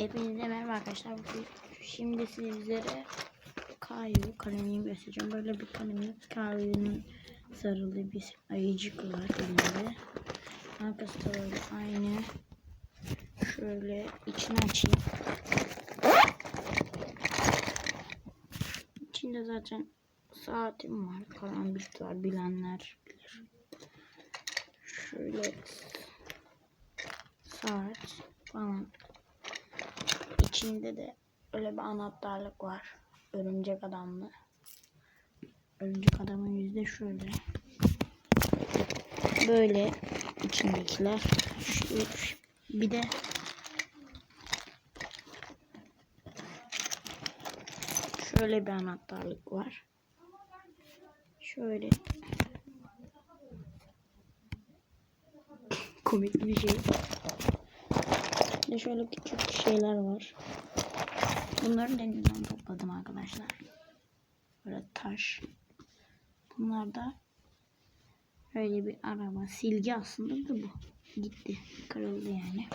Hepinize merhaba arkadaşlar. Şimdi sizlere Kayu kalemini göstereceğim. Böyle bir kalemin Kayu'nun sarılı bir ayıcık var elinde. Arkası da böyle aynı. Şöyle içini açayım. İçinde zaten saatim var. Karambit var. Bilenler bilir. Şöyle saat falan İçinde de öyle bir anahtarlık var. Örümcek adamlı. Örümcek adamın yüzde şöyle. Böyle içindekiler. Bir de şöyle bir anahtarlık var. Şöyle komik bir şey. Bir de şöyle küçük şeyler var. Bunları denizden topladım arkadaşlar. Böyle taş. Bunlar da öyle bir araba. Silgi aslında da bu. Gitti. Kırıldı yani.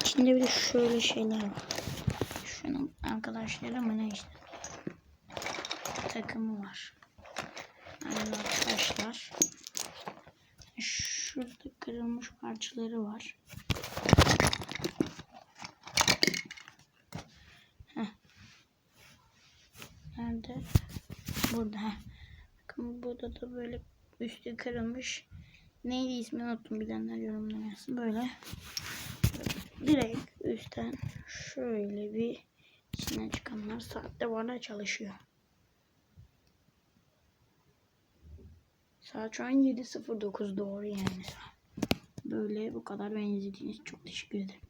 İçinde bir de şöyle şeyler var. Şunun arkadaşları mı ne işte. Takımı var. Yani arkadaşlar. Şurada kırılmış parçaları var. Nerede? Burada. Bakın burada da böyle üstü kırılmış. Neydi ismini unuttum bilenler yorumlara yazsın. Böyle direkt üstten şöyle bir içinden çıkanlar saatte arada çalışıyor. Saat şu an 7.09 doğru yani. Böyle bu kadar için çok teşekkür ederim.